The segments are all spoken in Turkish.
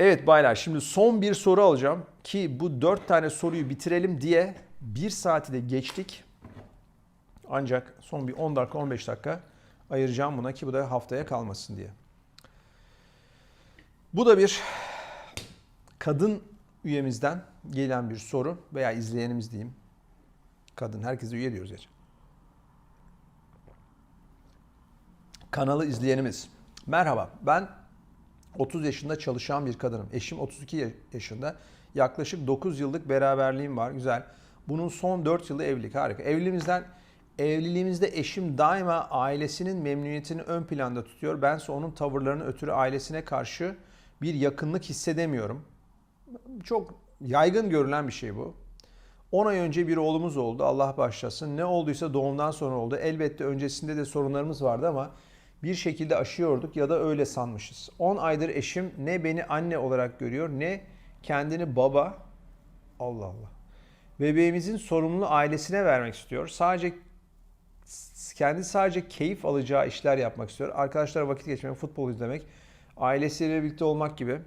Evet baylar şimdi son bir soru alacağım ki bu dört tane soruyu bitirelim diye bir saati de geçtik. Ancak son bir 10 dakika 15 dakika ayıracağım buna ki bu da haftaya kalmasın diye. Bu da bir kadın üyemizden gelen bir soru veya izleyenimiz diyeyim. Kadın, herkese üye diyoruz gerçi. Kanalı izleyenimiz. Merhaba, ben 30 yaşında çalışan bir kadınım. Eşim 32 yaşında. Yaklaşık 9 yıllık beraberliğim var. Güzel. Bunun son 4 yılı evlilik. Harika. Evliliğimizden evliliğimizde eşim daima ailesinin memnuniyetini ön planda tutuyor. Bense onun tavırlarının ötürü ailesine karşı bir yakınlık hissedemiyorum. Çok yaygın görülen bir şey bu. 10 ay önce bir oğlumuz oldu. Allah başlasın. Ne olduysa doğumdan sonra oldu. Elbette öncesinde de sorunlarımız vardı ama bir şekilde aşıyorduk ya da öyle sanmışız. 10 aydır eşim ne beni anne olarak görüyor ne kendini baba. Allah Allah. Bebeğimizin sorumluluğu ailesine vermek istiyor. Sadece kendi sadece keyif alacağı işler yapmak istiyor. Arkadaşlar vakit geçirmek, futbol izlemek, ailesiyle birlikte olmak gibi.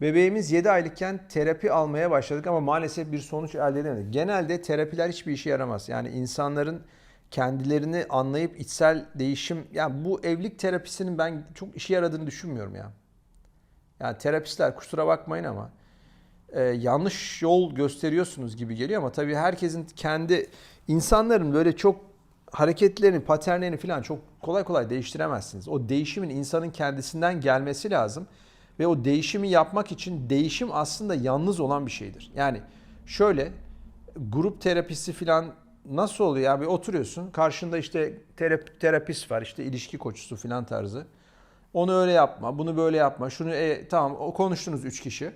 Bebeğimiz 7 aylıkken terapi almaya başladık ama maalesef bir sonuç elde edemedik. Genelde terapiler hiçbir işe yaramaz. Yani insanların kendilerini anlayıp içsel değişim yani bu evlilik terapisinin ben çok işe yaradığını düşünmüyorum ya. Yani terapistler kusura bakmayın ama e, yanlış yol gösteriyorsunuz gibi geliyor ama tabii herkesin kendi insanların böyle çok hareketlerini, paternlerini falan çok kolay kolay değiştiremezsiniz. O değişimin insanın kendisinden gelmesi lazım. Ve o değişimi yapmak için değişim aslında yalnız olan bir şeydir. Yani şöyle grup terapisi falan nasıl oluyor abi oturuyorsun karşında işte terap, terapist var işte ilişki koçusu falan tarzı. Onu öyle yapma bunu böyle yapma şunu e, tamam o konuştunuz üç kişi.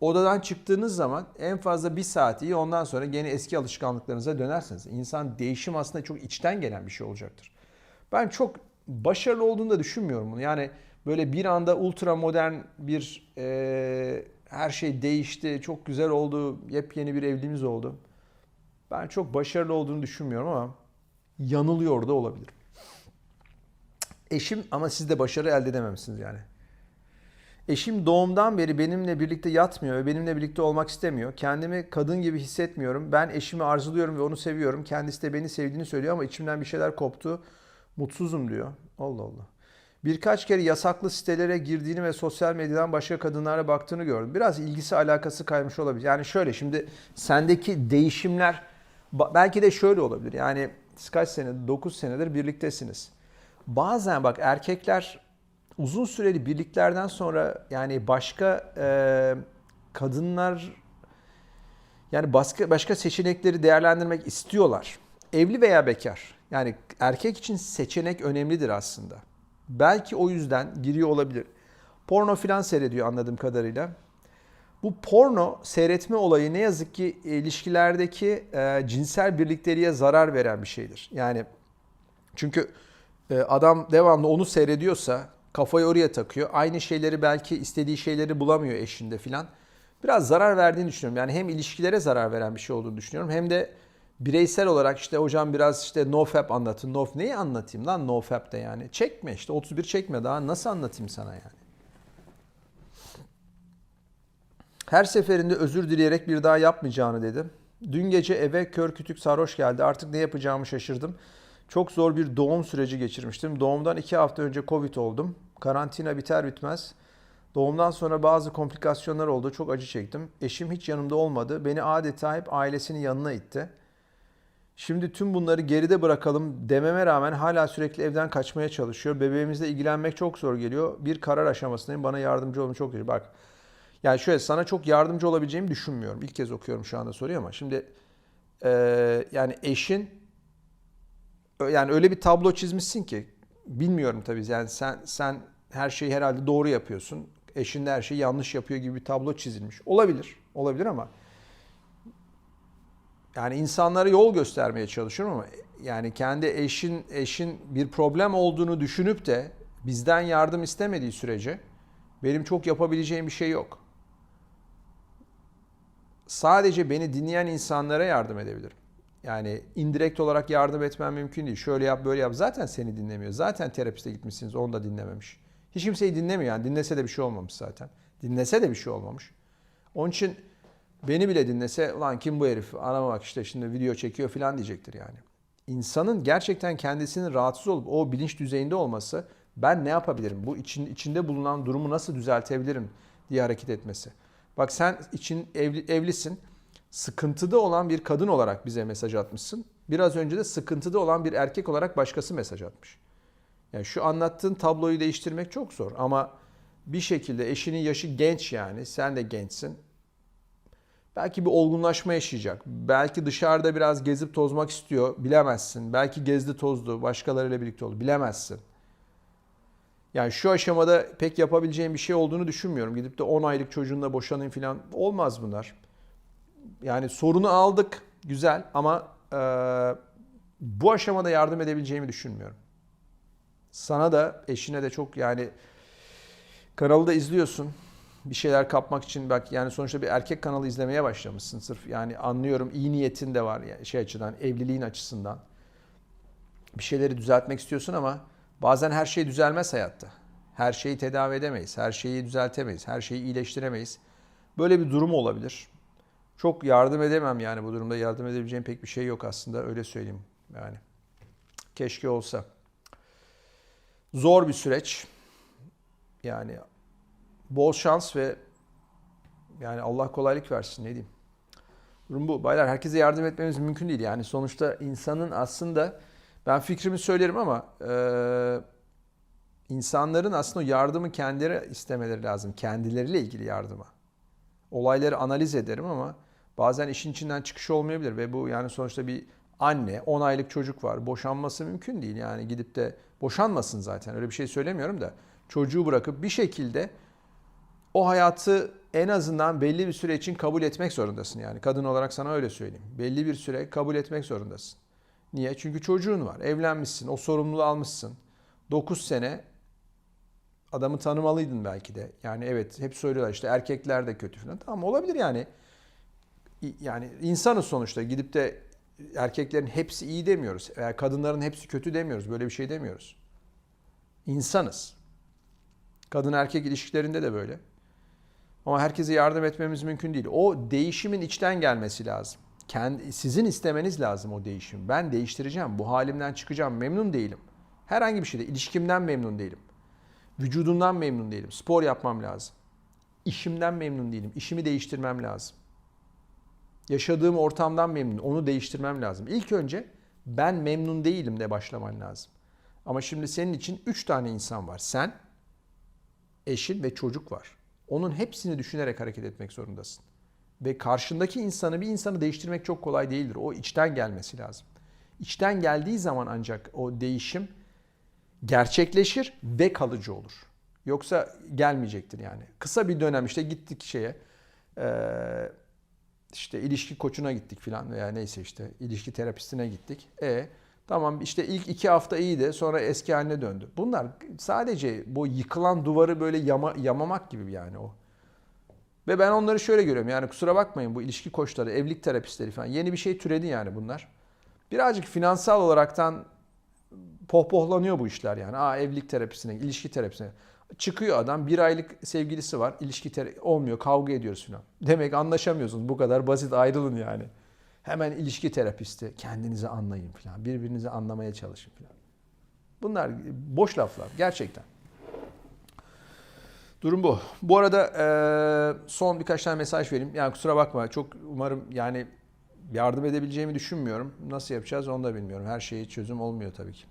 Odadan çıktığınız zaman en fazla bir saat iyi ondan sonra gene eski alışkanlıklarınıza dönersiniz. İnsan değişim aslında çok içten gelen bir şey olacaktır. Ben çok başarılı olduğunu da düşünmüyorum bunu. Yani böyle bir anda ultra modern bir e, her şey değişti, çok güzel oldu, yepyeni bir evliliğimiz oldu. Ben çok başarılı olduğunu düşünmüyorum ama yanılıyor da olabilir. Eşim ama siz de başarı elde edememişsiniz yani. Eşim doğumdan beri benimle birlikte yatmıyor ve benimle birlikte olmak istemiyor. Kendimi kadın gibi hissetmiyorum. Ben eşimi arzuluyorum ve onu seviyorum. Kendisi de beni sevdiğini söylüyor ama içimden bir şeyler koptu. Mutsuzum diyor. Allah Allah. Birkaç kere yasaklı sitelere girdiğini ve sosyal medyadan başka kadınlara baktığını gördüm. Biraz ilgisi alakası kaymış olabilir. Yani şöyle şimdi sendeki değişimler belki de şöyle olabilir. Yani siz kaç sene, 9 senedir birliktesiniz. Bazen bak erkekler uzun süreli birliklerden sonra yani başka e, kadınlar yani başka başka seçenekleri değerlendirmek istiyorlar. Evli veya bekar. Yani erkek için seçenek önemlidir aslında. Belki o yüzden giriyor olabilir. Porno filan seyrediyor anladığım kadarıyla. Bu porno seyretme olayı ne yazık ki ilişkilerdeki e, cinsel birlikteliğe zarar veren bir şeydir. Yani çünkü e, adam devamlı onu seyrediyorsa kafayı oraya takıyor. Aynı şeyleri belki istediği şeyleri bulamıyor eşinde filan. Biraz zarar verdiğini düşünüyorum. Yani hem ilişkilere zarar veren bir şey olduğunu düşünüyorum hem de bireysel olarak işte hocam biraz işte nofap anlatın. Nof neyi anlatayım lan nofap'te yani? Çekme işte 31 çekme daha nasıl anlatayım sana yani? Her seferinde özür dileyerek bir daha yapmayacağını dedi. Dün gece eve kör kütük sarhoş geldi. Artık ne yapacağımı şaşırdım. Çok zor bir doğum süreci geçirmiştim. Doğumdan iki hafta önce Covid oldum. Karantina biter bitmez. Doğumdan sonra bazı komplikasyonlar oldu. Çok acı çektim. Eşim hiç yanımda olmadı. Beni adeta hep ailesinin yanına itti. Şimdi tüm bunları geride bırakalım dememe rağmen hala sürekli evden kaçmaya çalışıyor. Bebeğimizle ilgilenmek çok zor geliyor. Bir karar aşamasındayım. Bana yardımcı olun çok iyi. Bak yani şöyle sana çok yardımcı olabileceğimi düşünmüyorum. İlk kez okuyorum şu anda soruyu ama şimdi e, yani eşin yani öyle bir tablo çizmişsin ki bilmiyorum tabii yani sen sen her şeyi herhalde doğru yapıyorsun. Eşin de her şeyi yanlış yapıyor gibi bir tablo çizilmiş. Olabilir. Olabilir ama yani insanlara yol göstermeye çalışıyorum ama yani kendi eşin eşin bir problem olduğunu düşünüp de bizden yardım istemediği sürece benim çok yapabileceğim bir şey yok. Sadece beni dinleyen insanlara yardım edebilirim. Yani indirekt olarak yardım etmem mümkün değil. Şöyle yap böyle yap. Zaten seni dinlemiyor. Zaten terapiste gitmişsiniz onu da dinlememiş. Hiç kimseyi dinlemiyor yani. Dinlese de bir şey olmamış zaten. Dinlese de bir şey olmamış. Onun için beni bile dinlese ulan kim bu herif anama bak işte şimdi video çekiyor falan diyecektir yani. İnsanın gerçekten kendisinin rahatsız olup o bilinç düzeyinde olması ben ne yapabilirim? Bu için, içinde bulunan durumu nasıl düzeltebilirim diye hareket etmesi. Bak sen için evli, evlisin. Sıkıntıda olan bir kadın olarak bize mesaj atmışsın. Biraz önce de sıkıntıda olan bir erkek olarak başkası mesaj atmış. Yani şu anlattığın tabloyu değiştirmek çok zor ama bir şekilde eşinin yaşı genç yani sen de gençsin. Belki bir olgunlaşma yaşayacak. Belki dışarıda biraz gezip tozmak istiyor. Bilemezsin. Belki gezdi tozdu. Başkalarıyla birlikte oldu. Bilemezsin. Yani şu aşamada pek yapabileceğim bir şey olduğunu düşünmüyorum. Gidip de 10 aylık çocuğunla boşanayım falan. Olmaz bunlar. Yani sorunu aldık. Güzel ama e, bu aşamada yardım edebileceğimi düşünmüyorum. Sana da eşine de çok yani kanalı da izliyorsun. Bir şeyler kapmak için bak yani sonuçta bir erkek kanalı izlemeye başlamışsın sırf yani anlıyorum iyi niyetin de var yani şey açıdan evliliğin açısından. Bir şeyleri düzeltmek istiyorsun ama bazen her şey düzelmez hayatta. Her şeyi tedavi edemeyiz, her şeyi düzeltemeyiz, her şeyi iyileştiremeyiz. Böyle bir durum olabilir. Çok yardım edemem yani bu durumda yardım edebileceğim pek bir şey yok aslında öyle söyleyeyim yani. Keşke olsa. Zor bir süreç. Yani bol şans ve yani Allah kolaylık versin ne diyeyim. Durum bu. Baylar herkese yardım etmemiz mümkün değil. Yani sonuçta insanın aslında ben fikrimi söylerim ama e, insanların aslında yardımı kendileri istemeleri lazım. Kendileriyle ilgili yardıma. Olayları analiz ederim ama bazen işin içinden çıkış olmayabilir ve bu yani sonuçta bir anne 10 aylık çocuk var. Boşanması mümkün değil. Yani gidip de boşanmasın zaten. Öyle bir şey söylemiyorum da çocuğu bırakıp bir şekilde o hayatı en azından belli bir süre için kabul etmek zorundasın yani. Kadın olarak sana öyle söyleyeyim. Belli bir süre kabul etmek zorundasın. Niye? Çünkü çocuğun var. Evlenmişsin. O sorumluluğu almışsın. 9 sene adamı tanımalıydın belki de. Yani evet hep söylüyorlar işte erkekler de kötü falan. Tamam olabilir yani. Yani insanız sonuçta gidip de erkeklerin hepsi iyi demiyoruz. Veya kadınların hepsi kötü demiyoruz. Böyle bir şey demiyoruz. İnsanız. Kadın erkek ilişkilerinde de böyle. Ama herkese yardım etmemiz mümkün değil. O değişimin içten gelmesi lazım. Kendi, sizin istemeniz lazım o değişim. Ben değiştireceğim. Bu halimden çıkacağım. Memnun değilim. Herhangi bir şeyde. ilişkimden memnun değilim. Vücudumdan memnun değilim. Spor yapmam lazım. İşimden memnun değilim. İşimi değiştirmem lazım. Yaşadığım ortamdan memnun. Onu değiştirmem lazım. İlk önce ben memnun değilim de başlaman lazım. Ama şimdi senin için 3 tane insan var. Sen, eşin ve çocuk var. Onun hepsini düşünerek hareket etmek zorundasın. Ve karşındaki insanı, bir insanı değiştirmek çok kolay değildir. O içten gelmesi lazım. İçten geldiği zaman ancak o değişim gerçekleşir ve kalıcı olur. Yoksa gelmeyecektir yani. Kısa bir dönem işte gittik şeye, işte ilişki koçuna gittik filan veya neyse işte ilişki terapistine gittik. E Tamam işte ilk iki hafta iyiydi sonra eski haline döndü. Bunlar sadece bu yıkılan duvarı böyle yama, yamamak gibi yani o. Ve ben onları şöyle görüyorum yani kusura bakmayın bu ilişki koçları, evlilik terapistleri falan yeni bir şey türedi yani bunlar. Birazcık finansal olaraktan pohpohlanıyor bu işler yani. Aa evlilik terapisine, ilişki terapisine. Çıkıyor adam bir aylık sevgilisi var ilişki terapi olmuyor kavga ediyoruz falan. Demek anlaşamıyorsunuz bu kadar basit ayrılın yani. Hemen ilişki terapisti. Kendinizi anlayın falan. Birbirinizi anlamaya çalışın falan. Bunlar boş laflar gerçekten. Durum bu. Bu arada son birkaç tane mesaj vereyim. Yani kusura bakma çok umarım yani yardım edebileceğimi düşünmüyorum. Nasıl yapacağız onu da bilmiyorum. Her şeye çözüm olmuyor tabii ki.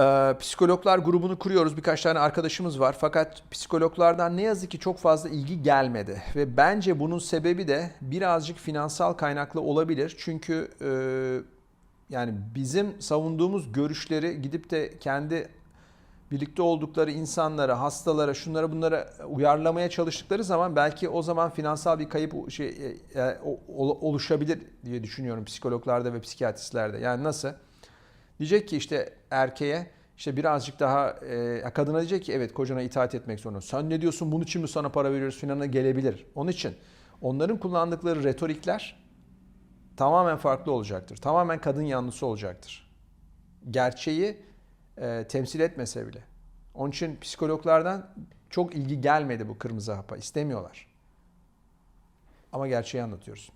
Ee, psikologlar grubunu kuruyoruz. Birkaç tane arkadaşımız var. Fakat psikologlardan ne yazık ki çok fazla ilgi gelmedi. Ve bence bunun sebebi de birazcık finansal kaynaklı olabilir. Çünkü e, yani bizim savunduğumuz görüşleri gidip de kendi birlikte oldukları insanlara, hastalara, şunlara bunlara uyarlamaya çalıştıkları zaman belki o zaman finansal bir kayıp şey e, e, oluşabilir diye düşünüyorum psikologlarda ve psikiyatristlerde. Yani nasıl? Diyecek ki işte erkeğe işte birazcık daha e, kadına diyecek ki evet kocana itaat etmek zorunda. Sen ne diyorsun bunun için mi sana para veriyoruz filanına gelebilir. Onun için onların kullandıkları retorikler tamamen farklı olacaktır. Tamamen kadın yanlısı olacaktır. Gerçeği e, temsil etmese bile. Onun için psikologlardan Çok ilgi gelmedi bu kırmızı hapa. İstemiyorlar. Ama gerçeği anlatıyoruz.